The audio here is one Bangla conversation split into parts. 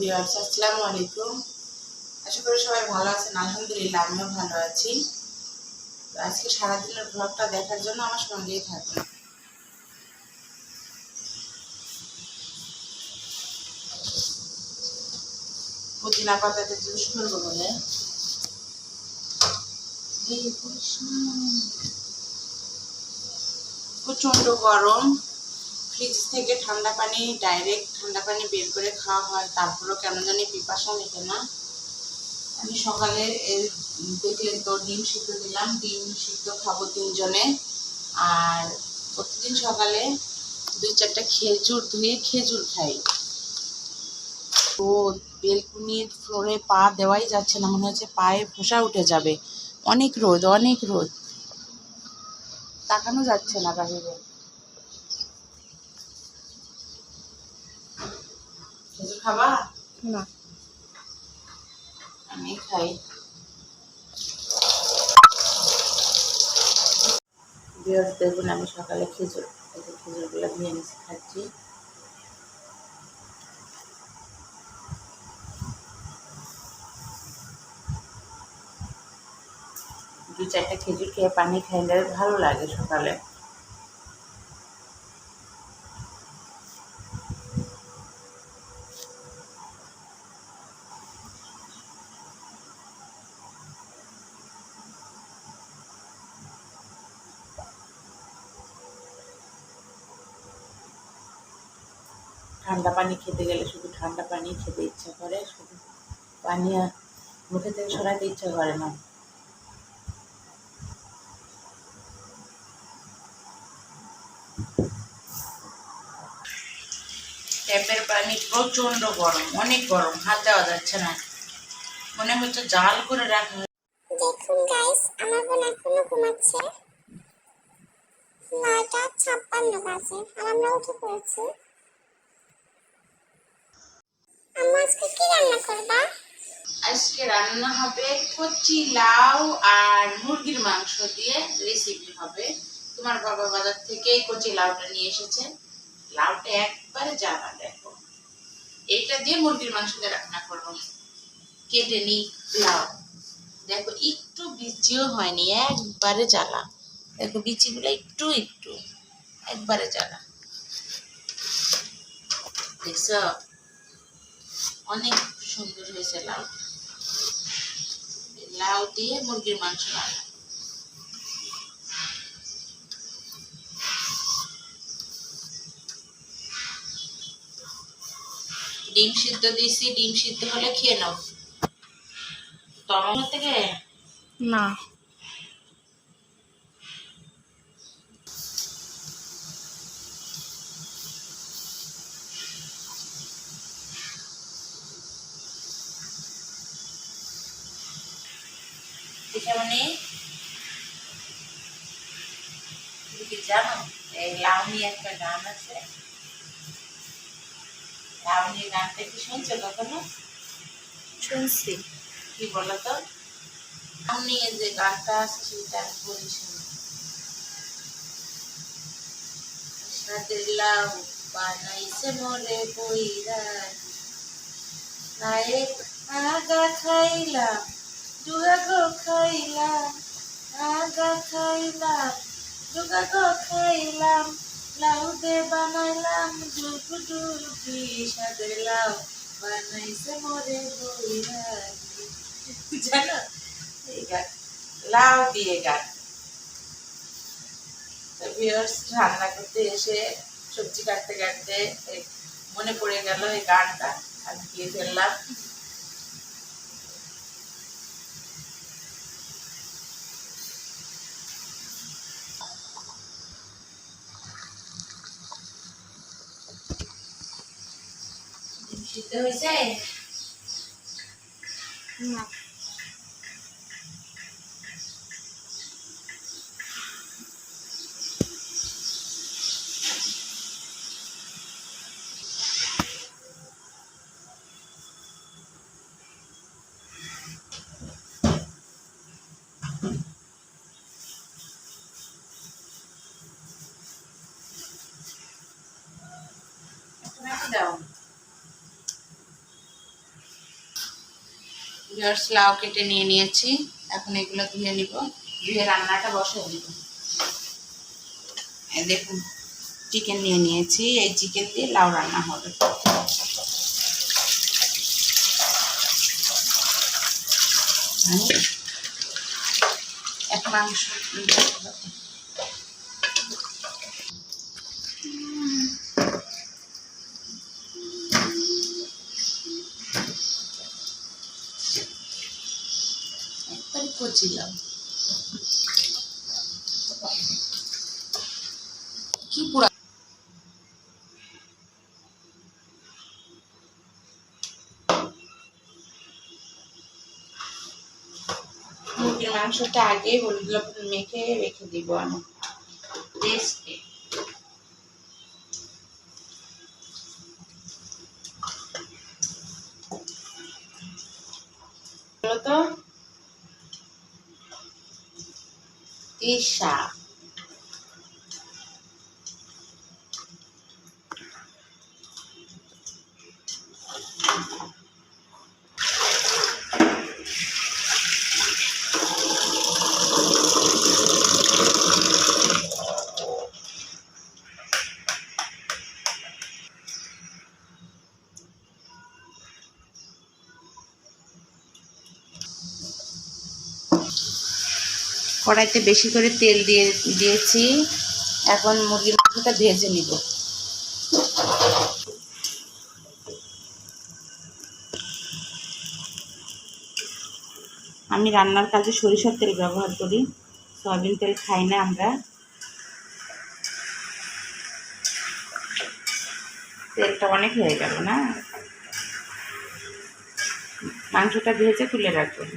ভিউয়ার্স, আসসালামু আলাইকুম। আশা করি সবাই ভালো আছেন, আলহামদুলিল্লাহ, আমিও ভালো আছি। তো আজকে সারাদিনের ব্লগটা দেখার জন্য আমার সঙ্গেই থাকুন। পুদিনা পাতাতে জুস করব বলে। প্রচণ্ড গরম। ফ্রিজ থেকে ঠান্ডা পানি ডাইরেক্ট ঠান্ডা পানি বের করে খাওয়া হয়। তারপরেও কেন জানি পিপাসা মেটে না। আমি সকালে দেখলেন তো ডিম সিদ্ধ দিলাম, ডিম সিদ্ধ খাব তিনজনে। আর প্রতিদিন সকালে দুই চারটা খেজুর ধুয়ে খেজুর খাই। তো বেলকুনির ফ্লোরে পা দেওয়াই যাচ্ছে না, মনে হচ্ছে পায়ে ফোসা উঠে যাবে। অনেক রোদ অনেক রোদ। তাকানো যাচ্ছে না বাহিরে। খাবা? না। আমি খাই। বিয়ার দেখুন আমি সকালে খেজুর এই যে খেজুরগুলো নিয়ে নিচ্ছি খাচ্ছি। দু চারটা খেজুর খেয়ে পানি খাইলে ভালো লাগে সকালে। ঠান্ডা পানি খেতে গেলে শুধু ঠান্ডা পানি খেতে ইচ্ছা করে, শুধু পানি মুখে থেকে সরাতে ইচ্ছা করে না। ট্যাপের পানি প্রচণ্ড গরম, অনেক গরম, হাত দেওয়া যাচ্ছে না। মনে হচ্ছে জাল করে রাখা। দেখুন গাইস আমার বোন এখনও ঘুমাচ্ছে। নয়টা ছাপ্পান্ন বাজে, আর আমরা উঠে পড়েছি। আজকে কি রান্না করবা? আজকে রান্না হবে কচি লাউ আর মুরগির মাংস দিয়ে রেসিপি হবে। তোমার বাবা বাজার থেকে কচি লাউটা নিয়ে এসেছে। লাউটা একবারে জানা দেখো। এইটা দিয়ে মুরগির মাংস দিয়ে রান্না করব। কেটে নি লাউ। দেখো, একটু বিচিও হয়নি, একবারে জ্বালা। দেখো, বিচিগুলো একটু একটু, একবারে জ্বালা। দেখছ? অনেক সুন্দর হয়েছে লাউ। লাউ দিয়ে মুরগির মাংস রান্না ডিম সিদ্ধ দিয়েছি, ডিম সিদ্ধ হলে খেয়ে নাও। তোমার থেকে? না দেখে মানে তুমি কি জানো একটা গান আছে। গানটা কি শুনছো কখনো? শুনছি। কি বলো তো যে গানটা আছে সেটা আমি বলি শুনি। সাদের লাউ বানাইছে মোরে বইরা নায়ক আগা খাইলাম দুগা খাইলাম আগা খাইলাম দুগা খাইলাম। লাউ দে বানাইলাম দুগি সাদের লাউ। বানাইছে মোরে জানো? এই গান, লাউ দিয়ে গান। রান্না করতে এসে, সবজি কাটতে কাটতে মনে পড়ে গেল এই গানটা, আমি গিয়ে ফেললাম। হয়েছে না একটু মেখে দাও ভিওর্স লাউ কেটে নিয়ে নিয়েছি। এখন এগুলো ধুয়ে নিব। ধুয়ে রান্নাটা বসিয়ে দিব। দেখুন চিকেন নিয়ে নিয়েছি। এই চিকেন দিয়ে লাউ রান্না হবে। এক মাংস একবারে কচিলাম কি পুরা মুরগির মাংসটা আগে হলুদ লবণ মেখে রেখে দিব আমি। তো? fechar. কড়াইতে বেশি করে তেল দিয়ে দিয়েছি। এখন মুরগির মাংসটা ভেজে নিব। আমি রান্নার কাজে সরিষার তেল ব্যবহার করি। সয়াবিন তেল খাই না আমরা। তেলটা অনেক হয়ে গেল না? মাংসটা ভেজে তুলে রাখবেন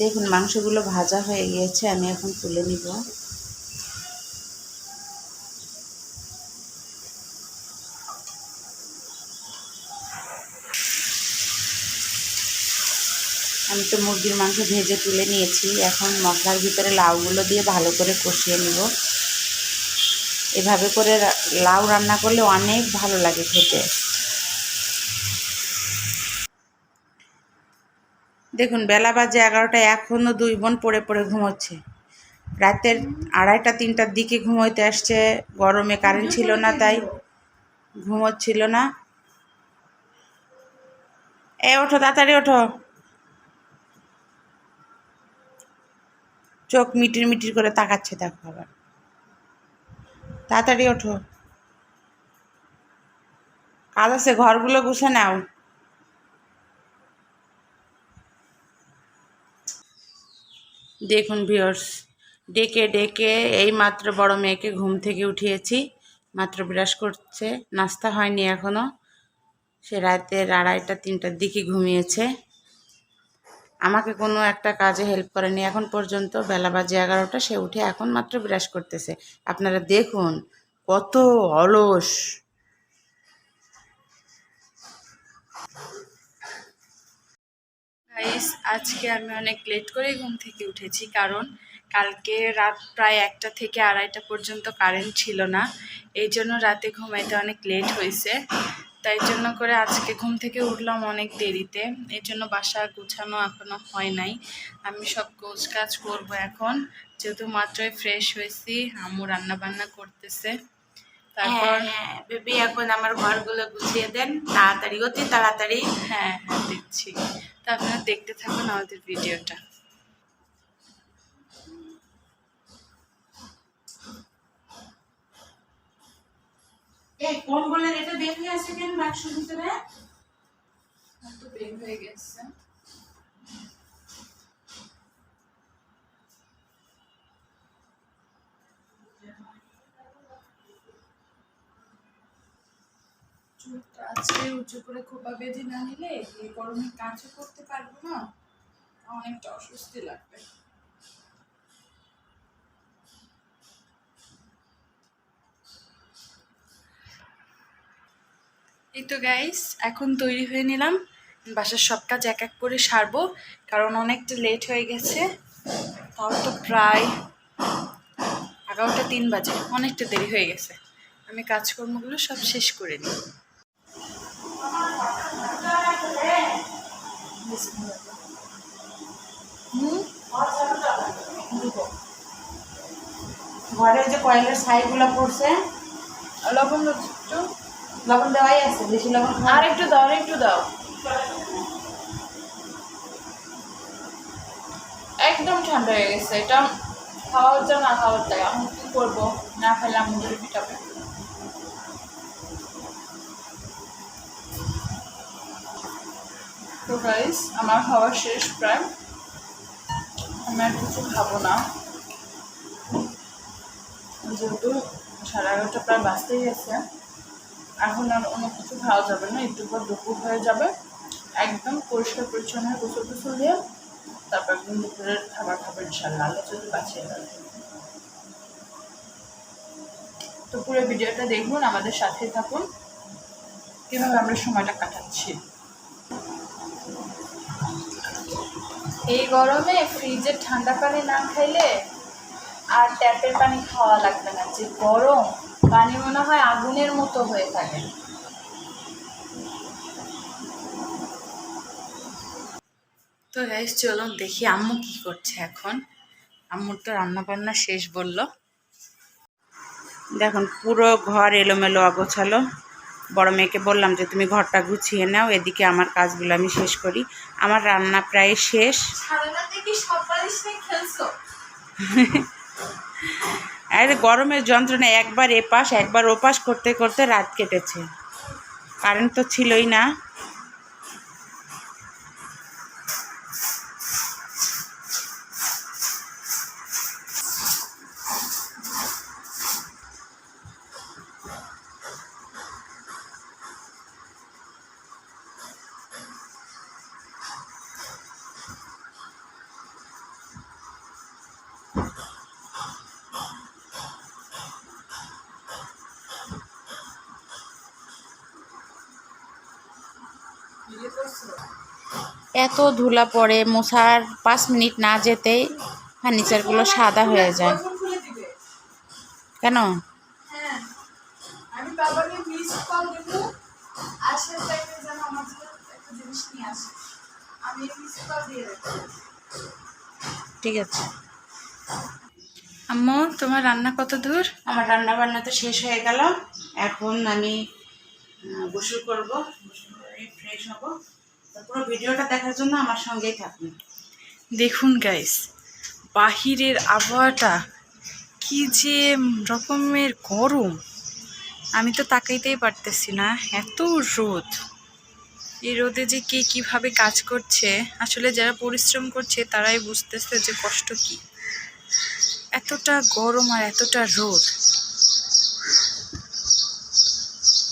দেখুন, মাংসগুলো ভাজা হয়ে গিয়েছে, আমি এখন তুলে নিব। আমি তো মুরগির মাংস ভেজে তুলে নিয়েছি, এখন মশলার ভিতরে লাউগুলো দিয়ে ভালো করে কষিয়ে নিব। এভাবে করে লাউ রান্না করলে অনেক ভালো লাগে খেতে। দেখুন, বেলা বাজে এগারোটা এখনও দুই বোন পড়ে পড়ে ঘুমোচ্ছে। রাতের আড়াইটা, তিনটার দিকে ঘুমোইতে আসছে। গরমে কারেন্ট ছিল না তাই ঘুমোচ্ছিল না। এ, ওঠো, তাড়াতাড়ি ওঠো। চোখ মিটির মিটির করে তাকাচ্ছে, দেখো আবার। তাড়াতাড়ি ওঠো। কাজ আছে, ঘরগুলো গুছে নাও। দেখুন ভিওর্স ডেকে ডেকে এই মাত্র বড় মেয়েকে ঘুম থেকে উঠিয়েছি। মাত্র ব্রাশ করছে, নাস্তা হয়নি এখনও সে রাতের আড়াইটা, তিনটার দিকে ঘুমিয়েছে। আমাকে কোনো একটা কাজে হেল্প করেনি। এখন পর্যন্ত বেলা বাজে এগারোটা, সে উঠে এখন মাত্র ব্রাশ করতেছে। আপনারা দেখুন কত অলস। গাইস আজকে আমি অনেক লেট করে ঘুম থেকে উঠেছি কারণ কালকে রাত প্রায় একটা থেকে আড়াইটা পর্যন্ত কারেন্ট ছিল না। এই জন্য রাতে ঘুমাইতে অনেক লেট হয়েছে তাই জন্য করে আজকে ঘুম থেকে উঠলাম অনেক দেরিতে। এই জন্য বাসা গুছানো এখনও হয় নাই। আমি সব গোছ কাজ করব এখন। যেহেতু মাত্রই ফ্রেশ হয়েছি, আম্মু রান্না বান্না করতেছে। তারপর হ্যাঁ বেবি এখন আমার ঘরগুলো গুছিয়ে দেন। তাড়াতাড়ি অতি তাড়াতাড়ি। হ্যাঁ হ্যাঁ দেখছি। তা আপনারা দেখতে থাকুন আমাদের ভিডিওটা। এই কোন বলে এটা বের হয়ে আছে কেন? বাক্সের ভিতরে? তো বের হয়ে গেছে চুলটা আজকে উঁচু করে খোপা বেঁধে না নিলে এই গরমে কাজও করতে পারব না। অনেকটা অস্বস্তি লাগবে। এই তো গাইস এখন তৈরি হয়ে নিলাম। বাসার সব কাজ এক এক করে সারবো, কারণ অনেকটা লেট হয়ে গেছে। তাও তো প্রায় এগারোটা তিন বাজে, অনেকটা দেরি হয়ে গেছে। আমি কাজকর্মগুলো সব শেষ করে নিই। ঘরে যে কয়েলের ছাইগুলো পড়ছে। লবণ একটু। লবণ দেওয়াই আছে বেশি লবণ আর একটু দাও আর একটু দাও। একদম ঠান্ডা হয়ে গেছে এটা খাওয়ার যা না খাওয়ার তাই আমি কি করব? না খেলে আমাদের পিঠাবে তো গাইস আমার খাওয়া শেষ প্রায়। আমি আর কিছু খাব না। যেহেতু সাড়ে এগারোটা প্রায় বাঁচতেই গেছে। এখন আর অন্য কিছু খাওয়া যাবে না, একটু পর দুপুর হয়ে যাবে। একদম পরিষ্কার পরিচ্ছন্ন হয়ে গোসল টোসল দিয়ে তারপর একদম দুপুরের খাবার খাবার ইনশাল্লাহ আল্লাহ যদি বাঁচিয়ে দেয় তো পুরো ভিডিওটা দেখুন, আমাদের সাথে থাকুন। কীভাবে আমরা সময়টা কাটাচ্ছি। এই গরমে ফ্রিজের ঠান্ডা পানি না খাইলে আর ট্যাপের পানি খাওয়া লাগবে না। যে গরম, পানি মনে হয় আগুনের মতো হয়ে থাকে। তো গাইস চলো দেখি আম্মু কি করছে এখন। আম্মুর তো রান্না বান্না শেষ বলল। দেখুন, পুরো ঘর এলোমেলো অগোছালো। বড় মেয়েকে বললাম যে, তুমি ঘরটা গুছিয়ে নাও, এদিকে আমার কাজগুলো আমি শেষ করি। আমার রান্না প্রায় শেষ। আর, গরমের যন্ত্রণা একবার এপাশ, একবার ওপাশ করতে করতে রাত কেটেছে। কারেন্ট তো ছিলই না। এত ধুলা পড়ে মশার পাঁচ মিনিট না যেতেই ফার্নিচারগুলো সাদা হয়ে যায়। কেন? হ্যাঁ ঠিক আছে। আম্মু তোমার রান্না কত দূর? আমার রান্না বান্না তো শেষ হয়ে গেল। এখন আমি গোসল করব গোসল করে ফ্রেশ হব। পুরো ভিডিওটা দেখার জন্য আমার সঙ্গেই থাকুন। দেখুন গাইস বাহিরের আবহাওয়াটা কি যে রকমের গরম। আমি তো তাকাইতেই পারতেছি না, এত রোদ। এই রোদে যে কে কীভাবে কাজ করছে, আসলে যারা পরিশ্রম করছে তারাই বুঝতেছে যে কষ্ট কি। এতটা গরম আর এতটা রোদ।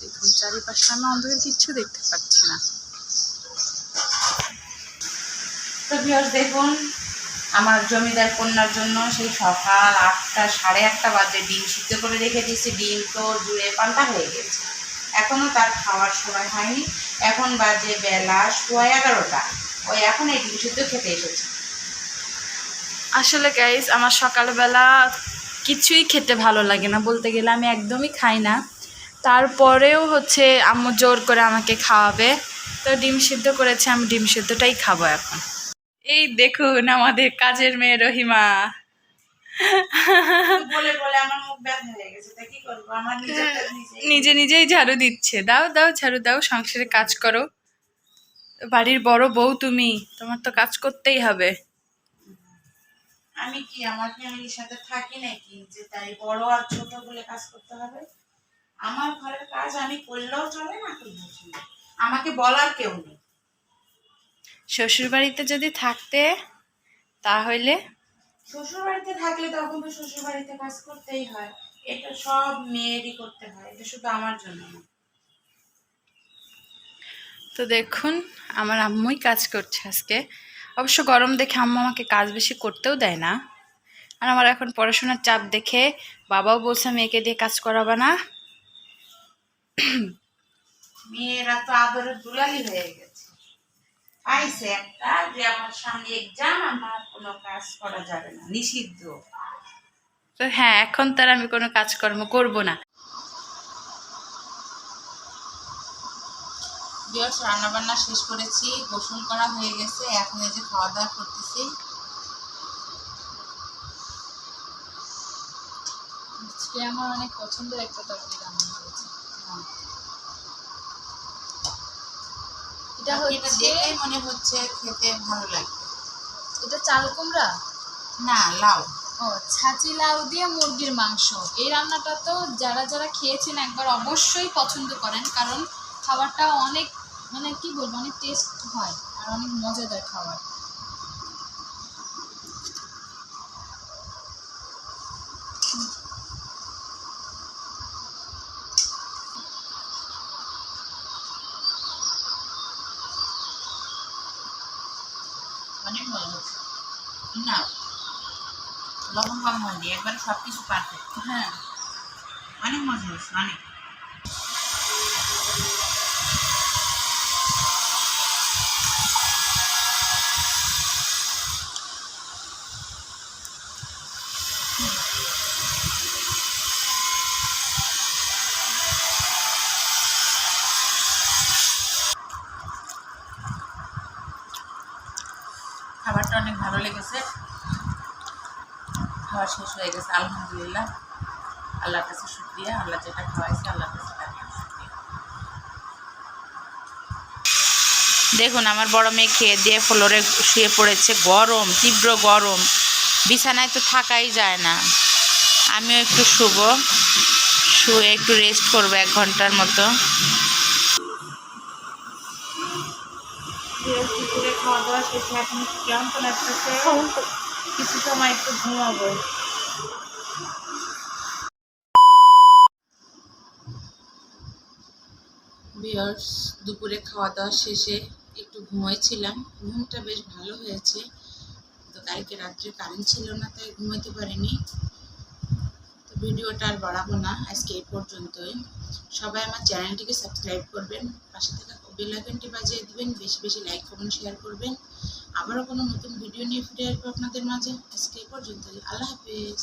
দেখুন চারিপাশটা আমি অন্ধকার কিচ্ছু দেখতে পাচ্ছি না। তো ভিউয়ার্স দেখুন, আমার জমিদার কন্যার জন্য সেই সকাল আটটা, সাড়ে আটটা বাজে ডিম সিদ্ধ করে রেখে দিয়েছি। ডিম তো জুড়ে পান্তা হয়ে গেছে। এখনও তার খাওয়ার সময় হয়নি। এখন বাজে বেলা সোয়া এগারোটা। ওই এখন এই ডিম সিদ্ধ খেতে এসেছে। আসলে গাইস আমার সকালবেলা কিছুই খেতে ভালো লাগে না। বলতে গেলে আমি একদমই খাই না। তারপরেও হচ্ছে আম্মু জোর করে আমাকে খাওয়াবে। তো ডিম সিদ্ধ করেছে, আমি ডিম সিদ্ধটাই খাব এখন। এই দেখুন আমাদের কাজের মেয়ে রহিমা। বলে বলে আমার মুখ ব্যথা হয়ে গেছে কি করব? আমার নিজের কাজ নিজেই। নিজে নিজেই ঝাড়ু দিচ্ছে। দাও দাও ঝাড়ু দাও সংসারে কাজ করো। বাড়ির বড় বউ তুমি তোমার তো কাজ করতেই হবে। আমি কি আমার ফ্যামিলির সাথে থাকি নাকি? যে তাই বড় আর ছোট বলে কাজ করতে হবে? আমার ঘরের কাজ আমি করলেও চলে না করলেও চলে আমাকে বলার কেউ নেই। শ্বশুর বাড়িতে যদি থাকতে তাহলে? শ্বশুর বাড়িতে থাকলে তখন তো শ্বশুর বাড়িতে কাজ করতেই হয়। এটা সব মেয়েরই করতে হয় এটা শুধু আমার জন্য না। তো দেখুন আমার আম্মুই কাজ করছে আজকে। অবশ্য গরম দেখে আম্মু আমাকে কাজ বেশি করতেও দেয় না। আর আমার এখন পড়াশোনার চাপ দেখে বাবাও বলছে মেয়েকে দিয়ে কাজ করাবে না। মেয়েরা তো আদরের দুলালি হয়ে গেছে। পাইছে একটা যে আমার সামনে এক্সাম আমার কোনো কাজ করা যাবে না নিষিদ্ধ। তো হ্যাঁ এখন তার আমি কোনো কাজকর্ম করব না। বিয়ার্স রান্না বান্না শেষ করেছি গোসল করা হয়ে গেছে এখন এই যে খাওয়া দাওয়া করতেছি। আজকে আমার অনেক পছন্দের একটা তরকারি রান্না করেছি। এটা এটা হচ্ছে দেখে মনে হচ্ছে খেতে ভালো লাগবে এটা চাল কুমড়া? না লাউ। ও ছাঁচি লাউ দিয়ে মুরগির মাংস। এই রান্নাটা তো যারা যারা খেয়েছেন একবার অবশ্যই পছন্দ করেন কারণ খাবারটা অনেক মানে কি বলব অনেক টেস্ট হয় আর অনেক মজাদার খাবার অনেক মজা হচ্ছে না লবণ কম হয়নি একবারে সব কিছু পারফেক্ট হ্যাঁ। অনেক মজা হয়েছে অনেক খাবারটা অনেক ভালো লেগেছে খাওয়া শেষ হয়ে গেছে আলহামদুলিল্লাহ। আল্লাহর কাছে শুক্রিয়া আল্লাহ যেটা খাওয়াইছে আল্লাহর কাছে। দেখুন আমার বড় মেয়ে খেয়ে দিয়ে ফ্লোরে শুয়ে পড়েছে গরম তীব্র গরম। বিছানায় তো থাকাই যায় না। আমিও একটু শুব শুয়ে একটু রেস্ট করব এক ঘণ্টার মতো। লাগতেছে। কিছু সময় একটু ঘুমাবো। বিয়ার্স দুপুরে খাওয়া দাওয়া শেষে একটু ঘুমাইছিলাম। ঘুমটা বেশ ভালো হয়েছে। তো কালকে রাত্রে কারেন্ট ছিল না, তাই ঘুমাইতে পারিনি। তো ভিডিওটা আর বাড়াবো না, আজকে এই পর্যন্তই। সবাই আমার চ্যানেলটিকে সাবস্ক্রাইব করবেন, পাশে থাকা বেল আইকনটি বাজিয়ে দেবেন, বেশি বেশি লাইক কমেন্ট শেয়ার করবেন। আবারও কোনো নতুন ভিডিও নিয়ে ফিরে আসব আপনাদের মাঝে। আজকে এই পর্যন্তই। আল্লাহ হাফেজ।